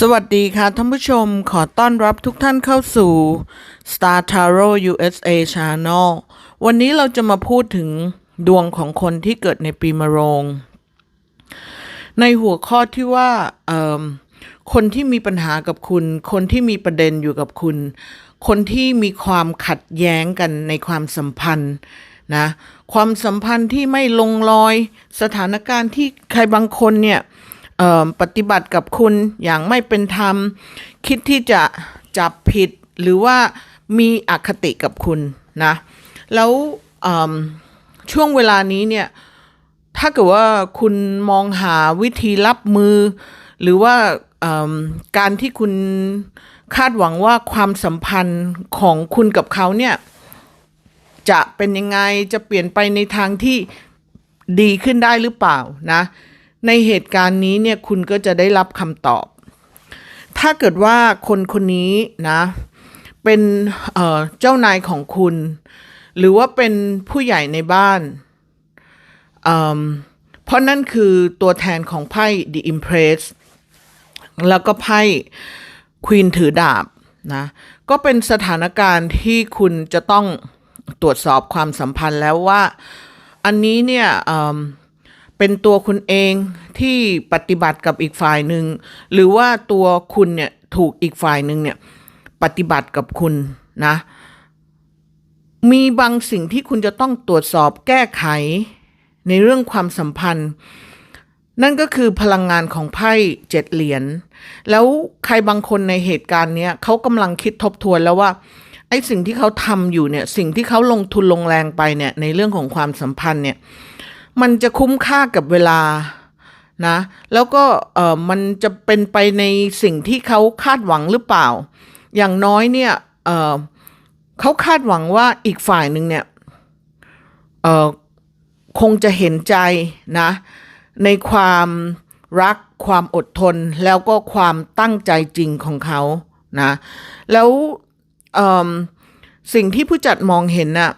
สวัสดีค่ะท่านผู้ชมขอต้อนรับทุกท่านเข้าสู่ Star Tarot USA Channel วันนี้เราจะมาพูดถึงดวงของคนที่เกิดในปีมะโรง ในหัวข้อที่ว่าคนที่มีปัญหากับคุณ คนที่มีประเด็นอยู่กับคุณ คนที่มีความขัดแย้งกันในความสัมพันธ์นะความสัมพันธ์ที่ไม่ลงรอย สถานการณ์ที่ใครบางคนเนี่ย ปฏิบัติกับคุณอย่างไม่เป็นธรรม คิดที่จะจับผิดหรือว่ามีอคติกับคุณนะ แล้วช่วงเวลานี้เนี่ยถ้าเกิดว่าคุณมองหาวิธีรับมือ หรือว่าการที่คุณคาดหวังว่าความสัมพันธ์ของคุณกับเขาเนี่ยจะเป็นยังไงจะเปลี่ยนไปในทางที่ดีขึ้นได้หรือเปล่านะ ในเหตุการณ์นี้เนี่ยคุณก็จะได้รับคำตอบ ถ้าเกิดว่าคนคนนี้นะเป็นเเจ้านายของคุณ หรือว่าเป็นผู้ใหญ่ในบ้านอืมเพราะนั่นคือตัวแทนของไพ่ The Impress แล้วก็ไพ่ Queen ถือดาบนะก็เป็นสถานการณ์ที่คุณจะต้องตรวจสอบความสัมพันธ์แล้วว่า อันนี้เนี่ย เป็นตัวคุณเองที่ปฏิบัติกับอีกฝ่ายหนึ่ง หรือว่าตัวคุณเนี่ยถูกอีกฝ่ายหนึ่งเนี่ยปฏิบัติกับคุณนะ มีบางสิ่งที่คุณจะต้องตรวจสอบแก้ไขในเรื่องความสัมพันธ์ นั่นก็คือพลังงานของไพ่เจ็ดเหรียญแล้วใครบางคนในเหตุการณ์เนี้ยเขากำลังคิดทบทวนแล้วว่าไอ้สิ่งที่เขาทำอยู่เนี่ยสิ่งที่เขาลงทุนลงแรงไปเนี่ยในเรื่องของความสัมพันธ์เนี่ย มันจะคุ้มค่ากับเวลานะแล้วก็เออมันจะเป็นไปในสิ่งที่เขาคาดหวังหรือเปล่า อย่างน้อยเนี่ยเออเขาคาดหวังว่าอีกฝ่ายหนึ่งเนี่ยเออคงจะเห็นใจนะในความรักความอดทนแล้วก็ความตั้งใจจริงของเขานะแล้วเออสิ่งที่ผู้จัดมองเห็นน่ะ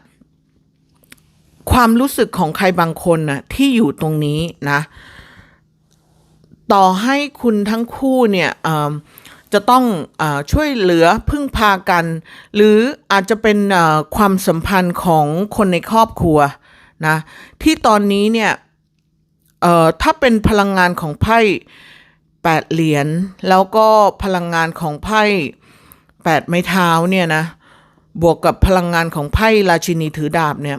ความรู้สึกของใครบางคนน่ะที่อยู่ตรงนี้นะ ต่อให้คุณทั้งคู่เนี่ยจะต้องอช่วยเหลือพึ่งพากัน หรืออาจจะเป็นความสัมพันธ์ของคนในครอบครัวนะที่ตอนนี้เนี่ยถ้าเป็นพลังงานของไพ่แปดเหรียญแล้วก็พลังงานของไพ่แปดไม้เท้าเนี่ยนะบวกกับพลังงานของไพ่ราชินีถือดาบเนี่ย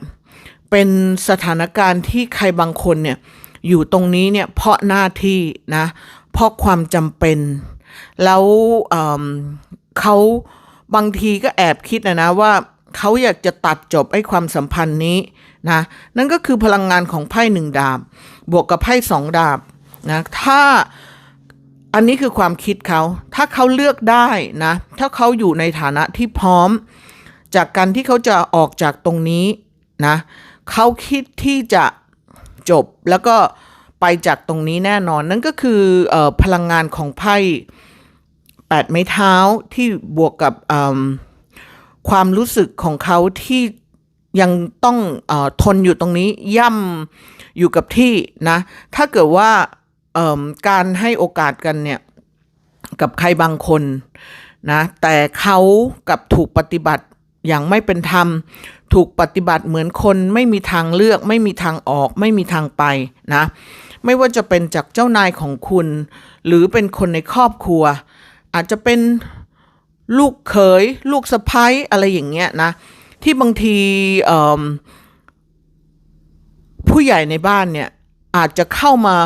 เป็นสถานการณ์ที่ใครบางคนเนี่ยอยู่ตรงนี้เนี่ยเพราะหน้าที่นะเพราะความจำเป็น แล้วเเขาบางทีก็แอบคิดนะนะว่าเขาอยากจะตัดจบไอ้ความสัมพันธ์นี้นะนั่นก็คือพลังงานของไพ่หนึ่งดาบ บวกกับไพ่สองดาบนะถ้าอันนี้คือความคิดเขา ถ้าเขาเลือกได้นะ ถ้าเขาอยู่ในฐานะที่พร้อม จากการที่เขาจะออกจากตรงนี้นะ เขาคิดที่จะจบแล้วก็ไปจากตรงนี้แน่นอน นั่นก็คือออพลังงานของไพ่แปดไม้เท้าที่บวกกับความรู้สึกของเขาที่ยังต้องอทนอยู่ตรงนี้ย่ำอยู่กับที่นะ ถ้าเกิดว่าการให้โอกาสกันเนี่ยกับใครบางคนนะแต่เขากับถูกปฏิบัติ อย่างไม่เป็นธรรม ถูกปฏิบัติเหมือนคนไม่มีทางเลือก ไม่มีทางออก ไม่มีทางไปนะ ไม่ว่าจะเป็นจากเจ้านายของคุณ หรือเป็นคนในครอบครัว อาจจะเป็นลูกเขย ลูกสะพ้ยอะไรอย่างเงี้ยนะ ที่บางทีผู้ใหญ่ในบ้านเนี่ยอาจจะเข้ามา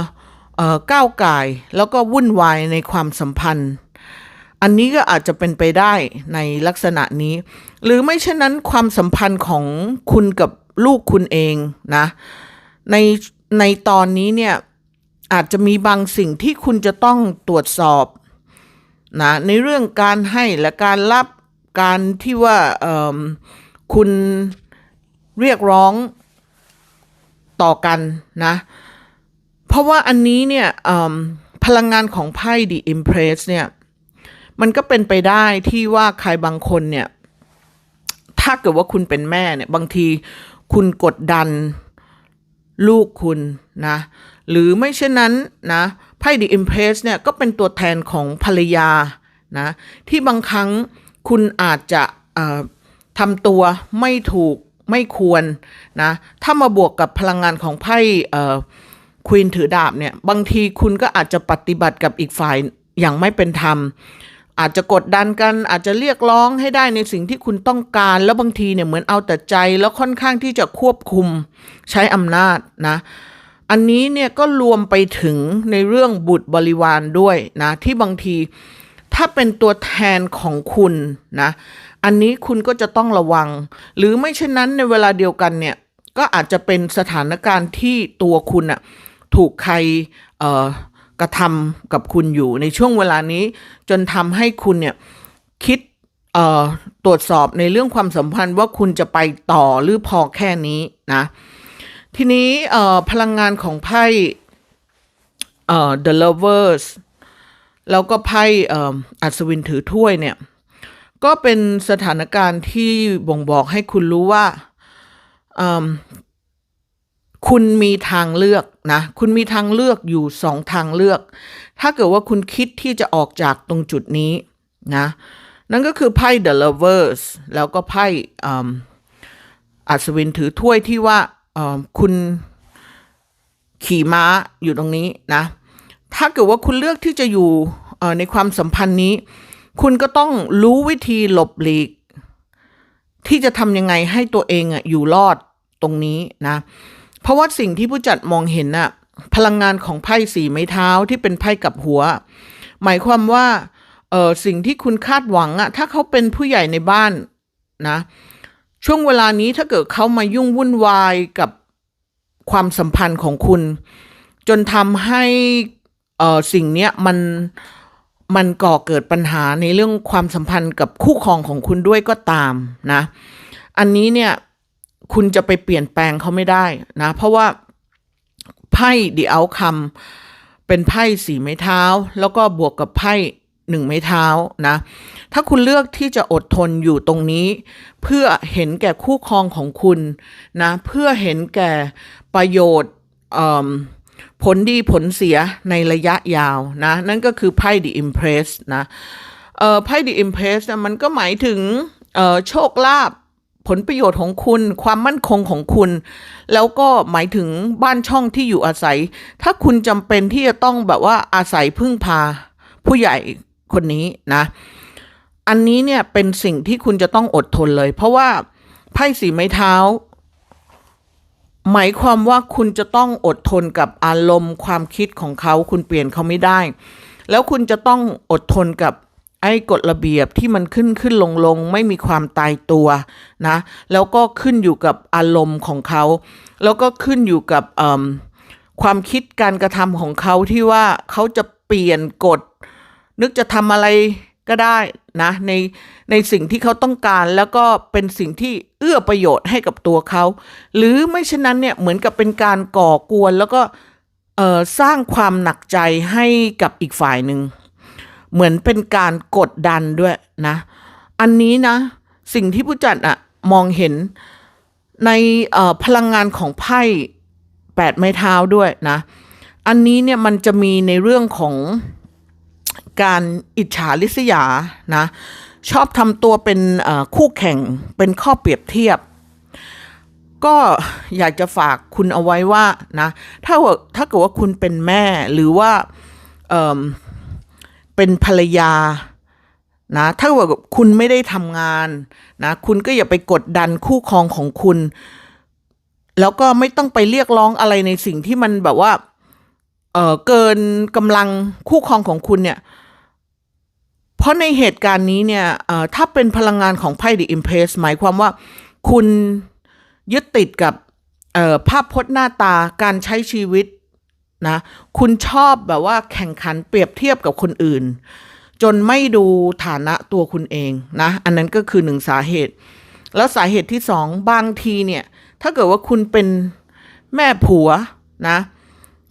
ก้าวไก่แล้วก็วุ่นวายในความสัมพันธ์ อันนี้ก็อาจจะเป็นไปได้ในลักษณะนี้ หรือไม่เช่นนั้นความสัมพันธ์ของคุณกับลูกคุณเองนะในในตอนนี้เนี่ยอาจจะมีบางสิ่งที่คุณจะต้องตรวจสอบนะในเรื่องการให้และการรับการที่ว่าคุณเรียกร้องต่อกันนะเพราะว่าอันนี้เนี่ยพลังงานของไพ่ The Impress เนี่ย มันก็เป็นไปได้ที่ว่าใครบางคนเนี่ย ถ้าเกิดว่าคุณเป็นแม่เนี่ย บางทีคุณกดดันลูกคุณนะ หรือไม่เช่นนั้นนะไพ่ The Empress เนี่ยก็เป็นตัวแทนของภรรยานะที่บางครั้งคุณอาจจะทำตัวไม่ถูกไม่ควรนะถ้ามาบวกกับพลังงานของไพ่เอ่อควีนถือดาบเนี่ย บางทีคุณก็อาจจะปฏิบัติกับอีกฝ่ายอย่างไม่เป็นธรรม อาจจะกดดันกันอาจจะเรียกร้องให้ได้ในสิ่งที่คุณต้องการ แล้วบางทีเนี่ยเหมือนเอาแต่ใจแล้วค่อนข้างที่จะควบคุมใช้อำนาจนะอันนี้เนี่ยก็รวมไปถึงในเรื่องบุตรบริวารด้วยนะที่บางทีถ้าเป็นตัวแทนของคุณนะอันนี้คุณก็จะต้องระวัง หรือไม่เช่นนั้นในเวลาเดียวกันเนี่ยก็อาจจะเป็นสถานการณ์ที่ตัวคุณอะถูกใครเอ่อ กระทำกับคุณอยู่ในช่วงเวลานี้ จนทำให้คุณเนี่ยคิดตรวจสอบในเรื่องความสัมพันธ์ว่าคุณจะไปต่อหรือพอแค่นี้นะ ทีนี้พลังงานของไพ่ The Lovers แล้วก็ไพ่อัศวินถือถ้วยเนี่ย ก็เป็นสถานการณ์ที่บ่งบอกให้คุณรู้ว่า คุณมีทางเลือกนะ คุณมีทางเลือกอยู่สองทางเลือก ถ้าเกิดว่าคุณคิดที่จะออกจากตรงจุดนี้นะ นั่นก็คือไพ่ The Lovers แล้วก็ไพ่อัศวินถือถ้วยที่ว่าคุณขี่ม้าอยู่ตรงนี้นะ ถ้าเกิดว่าคุณเลือกที่จะอยู่ในความสัมพันธ์นี้ คุณก็ต้องรู้วิธีหลบหลีก ที่จะทำยังไงให้ตัวเองอะอยู่รอดตรงนี้นะ เพราะว่าสิ่งที่ผู้จัดมองเห็นน่ะพลังงานของไพ่สีไม้เท้าที่เป็นไพ่กับหัว หมายความว่าเออสิ่งที่คุณคาดหวังอะถ้าเขาเป็นผู้ใหญ่ในบ้านนะ ช่วงเวลานี้ถ้าเกิดเขามายุ่งวุ่นวายกับความสัมพันธ์ของคุณ จนทำให้เออสิ่งเนี้ยมันมันก่อเกิดปัญหาในเรื่องความสัมพันธ์กับคู่ครองของคุณด้วยก็ตามนะ อันนี้เนี่ย คุณจะไปเปลี่ยนแปลงเขาไม่ได้นะ เพราะว่าไพ่ The Outcome เป็นไพ่สีไม้เท้า แล้วก็บวกกับไพ่หนึ่งไม้เท้านะ ถ้าคุณเลือกที่จะอดทนอยู่ตรงนี้ เพื่อเห็นแก่คู่ครองของคุณนะ เพื่อเห็นแก่ประโยชน์ผลดีผลเสียในระยะยาวนะ นั่นก็คือไพ่ The Impress นะไพ่ The Impress มันก็หมายถึงโชคลาภ ผลประโยชน์ของคุณ ความมั่นคงของคุณ แล้วก็หมายถึงบ้านช่องที่อยู่อาศัย ถ้าคุณจำเป็นที่จะต้องแบบว่าอาศัยพึ่งพาผู้ใหญ่คนนี้นะ อันนี้เนี่ยเป็นสิ่งที่คุณจะต้องอดทนเลย เพราะว่าไพ่สีไม้เท้า หมายความว่าคุณจะต้องอดทนกับอารมณ์ความคิดของเขา คุณเปลี่ยนเขาไม่ได้ แล้วคุณจะต้องอดทนกับ ไอ้กฎระเบียบที่มันขึ้นขึ้นลงลงไม่มีความตายตัวนะแล้วก็ขึ้นอยู่กับอารมณ์ของเขา แล้วก็ขึ้นอยู่กับความคิดการกระทำของเขาที่ว่าเขาจะเปลี่ยนกฎ นึกจะทำอะไรก็ได้นะในในสิ่งที่เขาต้องการแล้วก็เป็นสิ่งที่เอื้อประโยชน์ให้กับตัวเขา หรือไม่เช่นนั้นเนี่ยเหมือนกับเป็นการก่อกวนแล้วก็สร้างความหนักใจให้กับอีกฝ่ายหนึ่ง เหมือนเป็นการกดดันด้วยนะ อันนี้นะ สิ่งที่ผู้จัดอะมองเห็นในพลังงานของไพ่แปดไม้เท้าด้วยนะ อันนี้เนี่ยมันจะมีในเรื่องของการอิจฉาริษยานะ ชอบทำตัวเป็นคู่แข่งเป็นข้อเปรียบเทียบ ก็อยากจะฝากคุณเอาไว้ว่านะ ถ้าว่าถ้าเกิดว่าคุณเป็นแม่หรือว่า เป็นภรรยานะถ้าว่าคุณไม่ได้ทำงานนะคุณก็อย่าไปกดดันคู่ครองของคุณ แล้วก็ไม่ต้องไปเรียกร้องอะไรในสิ่งที่มันแบบว่าเออเกินกำลังคู่ครองของคุณเนี่ย เพราะในเหตุการณ์นี้เนี่ยเออถ้าเป็นพลังงานของไพ่ The Impress หมายความว่าคุณยึดติดกับเออภาพพจน์หน้าตาการใช้ชีวิต นะคุณชอบแบบว่าแข่งขันเปรียบเทียบกับคนอื่น จนไม่ดูฐานะตัวคุณเองนะ อันนั้นก็คือหนึ่งสาเหตุ แล้วสาเหตุที่สองบางทีเนี่ย ถ้าเกิดว่าคุณเป็นแม่ผัวนะ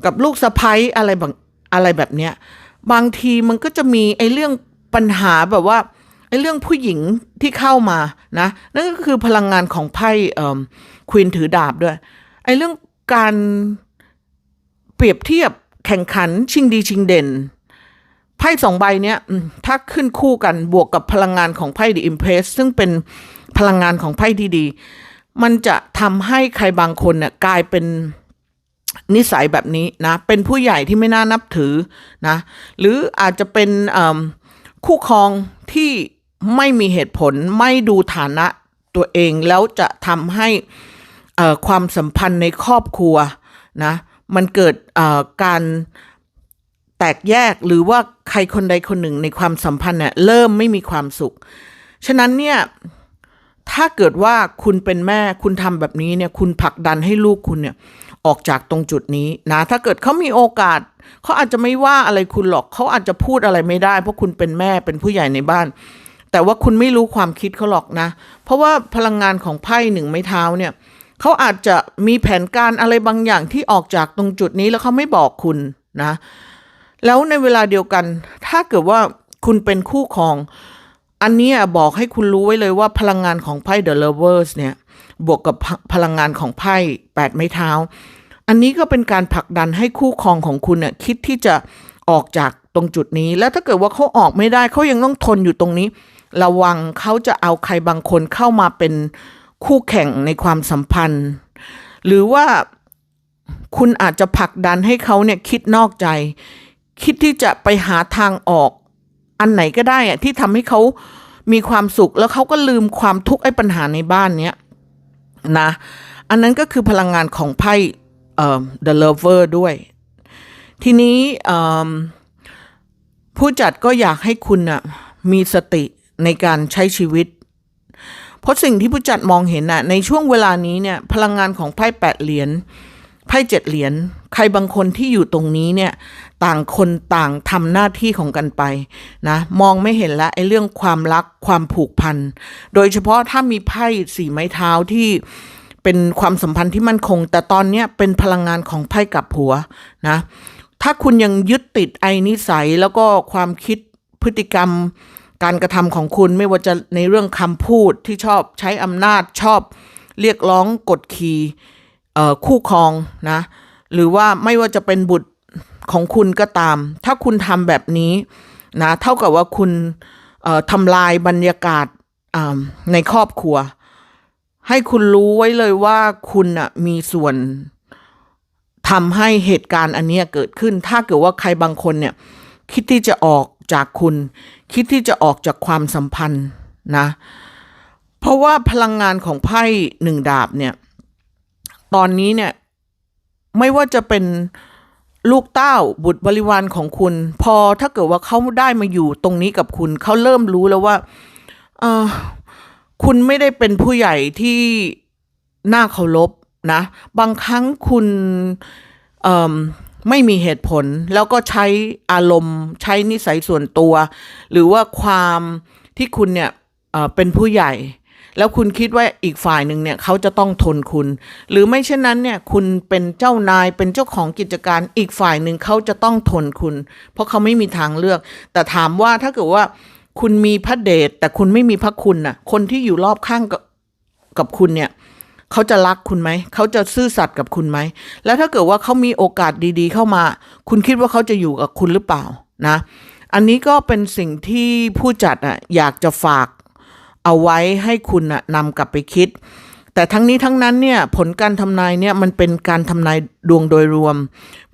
กับลูกสะพ้ยอะไรบางอะไรแบบเนี้ยบางทีมันก็จะมีไอ้เรื่องปัญหาแบบว่าไอ้เรื่องผู้หญิงที่เข้ามานะ นั่นก็คือพลังงานของไพ่เอ่อควีนถือดาบด้วยไอ้เรื่องการ เปรียบเทียบแข่งขันชิงดีชิงเด่น ไพ่สองใบเนี้ยถ้าขึ้นคู่กันบวกกับพลังงานของไพ่ The Impress ซึ่งเป็นพลังงานของไพ่ที่ดี มันจะทำให้ใครบางคนเนี่ยกลายเป็นนิสัยแบบนี้นะ เป็นผู้ใหญ่ที่ไม่น่านับถือนะ หรืออาจจะเป็นคู่ครองที่ไม่มีเหตุผลไม่ดูฐานะตัวเองแล้วจะทำให้ความสัมพันธ์ในครอบครัวนะ มันเกิดการแตกแยกหรือว่าใครคนใดคนหนึ่งในความสัมพันธ์เนี่ยเริ่มไม่มีความสุข ฉะนั้นเนี่ยถ้าเกิดว่าคุณเป็นแม่คุณทำแบบนี้เนี่ยคุณผลักดันให้ลูกคุณเนี่ยออกจากตรงจุดนี้นะถ้าเกิดเขามีโอกาสเขาอาจจะไม่ว่าอะไรคุณหรอกเขาอาจจะพูดอะไรไม่ได้ เพราะคุณเป็นแม่เป็นผู้ใหญ่ในบ้าน แต่ว่าคุณไม่รู้ความคิดเขาหรอกนะ เพราะว่าพลังงานของไพ่หนึ่งไม้เท้าเนี่ย เขาอาจจะมีแผนการอะไรบางอย่างที่ออกจากตรงจุดนี้แล้วเขาไม่บอกคุณนะ แล้วในเวลาเดียวกัน ถ้าเกิดว่าคุณเป็นคู่ครอง อันนี้บอกให้คุณรู้ไว้เลยว่าพลังงานของไพ่ The Lovers เนี่ย บวกกับพพลังงานของไพ่แปดไม้เท้า อันนี้ก็เป็นการผลักดันให้คู่ครองของคุณเนี่ยคิดที่จะออกจากตรงจุดนี้ แล้วถ้าเกิดว่าเขาออกไม่ได้เขายังต้องทนอยู่ตรงนี้ ระวังเขาจะเอาใครบางคนเข้ามาเป็น คู่แข่งในความสัมพันธ์ หรือว่าคุณอาจจะผลักดันให้เขาเนี่ยคิดนอกใจ คิดที่จะไปหาทางออก อันไหนก็ได้อะที่ทำให้เขามีความสุขแล้วเขาก็ลืมความทุกข์ไอ้ปัญหาในบ้านเนี้ยนะ อันนั้นก็คือพลังงานของไพ่เอ่อ The Lover ด้วย ทีนี้ผู้จัดก็อยากให้คุณนะมีสติในการใช้ชีวิต เพราะสิ่งที่ผู้จัดมองเห็นน่ะในช่วงเวลานี้เนี่ยพลังงานของไพ่แปดเหรียญไพ่เจ็ดเหรียญใครบางคนที่อยู่ตรงนี้เนี่ยต่างคนต่างทำหน้าที่ของกันไปนะมองไม่เห็นละไอ้เรื่องความรักความผูกพัน โดยเฉพาะถ้ามีไพ่สีไม้เท้าที่เป็นความสัมพันธ์ที่มั่นคง แต่ตอนเนี้ยเป็นพลังงานของไพ่กับหัวนะถ้าคุณยังยึดติดไอ้นิสัยแล้วก็ความคิดพฤติกรรม การกระทำของคุณไม่ว่าจะในเรื่องคำพูดที่ชอบใช้อำนาจชอบเรียกร้องกดขี่คู่ครองนะ หรือว่าไม่ว่าจะเป็นบุตรของคุณก็ตาม ถ้าคุณทำแบบนี้นะเท่ากับว่าคุณทำลายบรรยากาศในครอบครัว ให้คุณรู้ไว้เลยว่าคุณอะมีส่วนทำให้เหตุการณ์อันนี้เกิดขึ้น ถ้าเกิดว่าใครบางคนเนี่ย คิดที่จะออกจากคุณ คิดที่จะออกจากความสัมพันธ์นะเพราะว่าพลังงานของไพ่หนึ่งดาบเนี่ยตอนนี้เนี่ยไม่ว่าจะเป็นลูกเต้าบุตรบริวารของคุณ พอถ้าเกิดว่าเขาได้มาอยู่ตรงนี้กับคุณเขาเริ่มรู้แล้วว่าเออคุณไม่ได้เป็นผู้ใหญ่ที่น่าเคารพนะ บางครั้งคุณ ไม่มีเหตุผลแล้วก็ใช้อารมณ์ ใช้นิสัยส่วนตัว หรือว่าความที่คุณเนี่ยเป็นผู้ใหญ่ แล้วคุณคิดว่าอีกฝ่ายหนึ่งเนี่ยเขาจะต้องทนคุณ หรือไม่เช่นนั้นเนี่ยคุณเป็นเจ้านายเป็นเจ้าของกิจการอีกฝ่ายหนึ่งเขาจะต้องทนคุณ เพราะเขาไม่มีทางเลือก แต่ถามว่าถ้าเกิดว่าคุณมีพระเดชแต่คุณไม่มีพระคุณน่ะคนที่อยู่รอบข้างกับกับคุณเนี่ย เขาจะรักคุณไหม เขาจะซื่อสัตย์กับคุณไหม แล้วถ้าเกิดว่าเขามีโอกาสดีๆ เข้ามา คุณคิดว่าเขาจะอยู่กับคุณหรือเปล่านะ อันนี้ก็เป็นสิ่งที่ผู้จัดอะอยากจะฝากเอาไว้ให้คุณอะนำกลับไปคิด แต่ทั้งนี้ทั้งนั้นเนี่ยผลการทำนายเนี่ยมันเป็นการทำนายดวงโดยรวม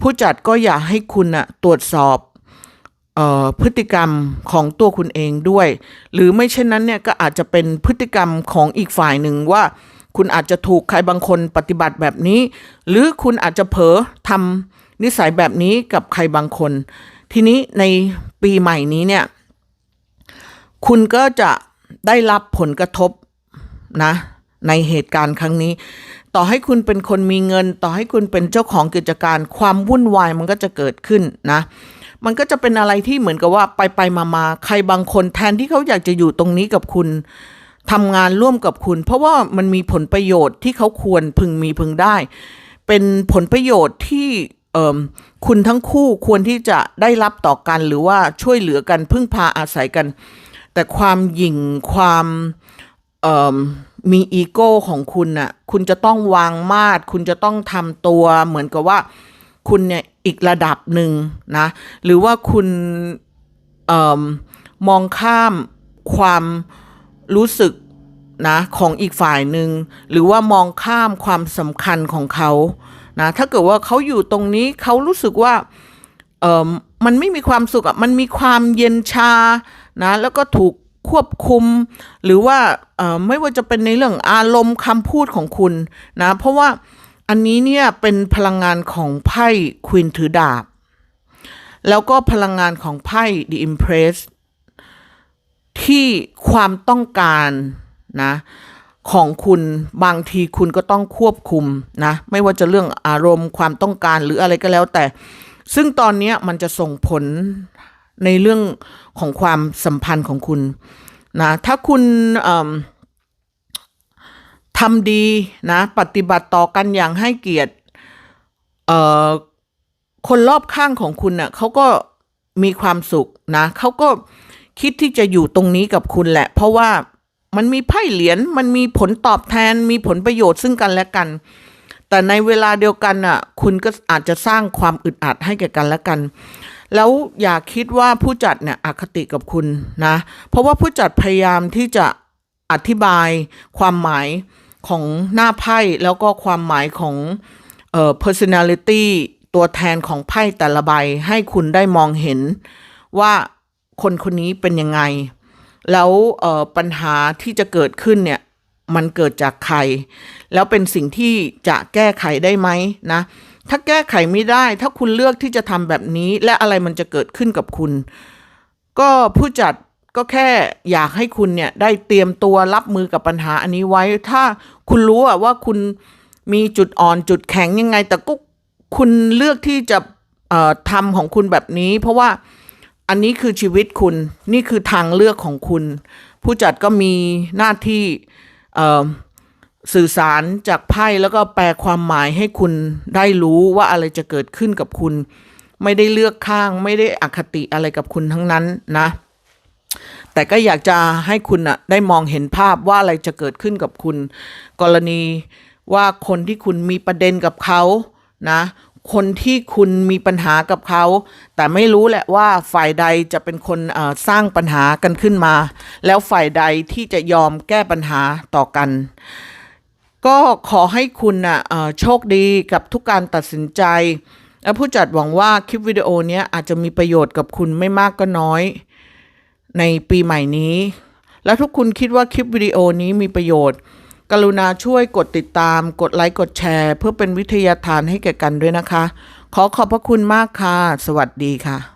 ผู้จัดก็อยากให้คุณอะตรวจสอบเอ่อพฤติกรรมของตัวคุณเองด้วย หรือไม่เช่นนั้นเนี่ยก็อาจจะเป็นพฤติกรรมของอีกฝ่ายหนึ่งว่า คุณอาจจะถูกใครบางคนปฏิบัติแบบนี้ หรือคุณอาจจะเผลอทำนิสัยแบบนี้กับใครบางคน ทีนี้ในปีใหม่นี้เนี่ย คุณก็จะได้รับผลกระทบนะ ในเหตุการณ์ครั้งนี้ ต่อให้คุณเป็นคนมีเงิน ต่อให้คุณเป็นเจ้าของกิจการความวุ่นวายมันก็จะเกิดขึ้นนะมันก็จะเป็นอะไรที่เหมือนกับว่าไปไปมามาใครบางคนแทนที่เขาอยากจะอยู่ตรงนี้กับคุณ ทำงานร่วมกับคุณ เพราะว่ามันมีผลประโยชน์ที่เขาควรพึงมีพึงได้ เป็นผลประโยชน์ที่คุณทั้งคู่ควรที่จะได้รับต่อกันหรือว่าช่วยเหลือกันพึ่งพาอาศัยกัน แต่ความหยิ่งความมมีอีโก้ของคุณน่ะคุณจะต้องวางมาดคุณจะต้องทำตัวเหมือนกับว่าคุณเนี่ยอีกระดับหนึ่งนะหรือว่าคุณอมมองข้ามความ รู้สึกนะของอีกฝ่ายหนึ่งหรือว่ามองข้ามความสำคัญของเขานะถ้าเกิดว่าเขาอยู่ตรงนี้เขารู้สึกว่าเออมันไม่มีความสุขอะมันมีความเย็นชานะแล้วก็ถูกควบคุม หรือว่าเออไม่ว่าจะเป็นในเรื่องอารมณ์คำพูดของคุณนะเพราะว่าอันนี้เนี่ยเป็นพลังงานของไพ่ควีนถือดาบ แล้วก็พลังงานของไพ่ The Empress ที่ความต้องการนะของคุณบางทีคุณก็ต้องควบคุมนะไม่ว่าจะเรื่องอารมณ์ความต้องการหรืออะไรก็แล้วแต่ ซึ่งตอนนี้มันจะส่งผลในเรื่องของความสัมพันธ์ของคุณนะถ้าคุณทำดีนะปฏิบัติต่อกันอย่างให้เกียรติคนรอบข้างของคุณน่ะเขาก็มีความสุขนะเขาก็ คิดที่จะอยู่ตรงนี้กับคุณแหละ เพราะว่ามันมีไพ่เหรียญมันมีผลตอบแทนมีผลประโยชน์ซึ่งกันและกัน แต่ในเวลาเดียวกันน่ะ คุณก็อาจจะสร้างความอึดอัดให้แก่กันและกัน แล้วอย่าคิดว่าผู้จัดเนี่ยอคติกับคุณนะ เพราะว่าผู้จัดพยายามที่จะอธิบายความหมายของหน้าไพ่แล้วก็ความหมายของเอ่อ personality ตัวแทนของไพ่แต่ละใบให้คุณได้มองเห็นว่า คนคนนี้เป็นยังไง แล้วปัญหาที่จะเกิดขึ้นเนี่ยมันเกิดจากใคร แล้วเป็นสิ่งที่จะแก้ไขได้ไหมนะ ถ้าแก้ไขไม่ได้ ถ้าคุณเลือกที่จะทำแบบนี้ และอะไรมันจะเกิดขึ้นกับคุณ ก็ผู้จัดก็แค่อยากให้คุณเนี่ยได้เตรียมตัวรับมือกับปัญหาอันนี้ไว้ ถ้าคุณรู้อะว่าคุณมีจุดอ่อนจุดแข็งยังไง แต่ก็คุณเลือกที่จะทำของคุณแบบนี้ เพราะว่า อันนี้คือชีวิตคุณนี่คือทางเลือกของคุณ ผู้จัดก็มีหน้าที่สื่อสารจากไพ่แล้วก็แปลความหมายให้คุณได้รู้ว่าอะไรจะเกิดขึ้นกับคุณ ไม่ได้เลือกข้างไม่ได้อคติอะไรกับคุณทั้งนั้นนะ แต่ก็อยากจะให้คุณอะได้มองเห็นภาพว่าอะไรจะเกิดขึ้นกับคุณ กรณีว่าคนที่คุณมีประเด็นกับเขานะ คนที่คุณมีปัญหากับเขา แต่ไม่รู้แหละว่าฝ่ายใดจะเป็นคนสร้างปัญหากันขึ้นมา แล้วฝ่ายใดที่จะยอมแก้ปัญหาต่อกัน ก็ขอให้คุณนะโชคดีกับทุกการตัดสินใจ และผู้จัดหวังว่าคลิปวิดีโอนี้อาจจะมีประโยชน์กับคุณไม่มากก็น้อย ในปีใหม่นี้ และทุกคุณคิดว่าคลิปวิดีโอนี้มีประโยชน์ กรุณาช่วยกดติดตาม กดไลค์กดแชร์ เพื่อเป็นวิทยาทานให้แก่กันด้วยนะคะ ขอขอบพระคุณมากค่ะ สวัสดีค่ะ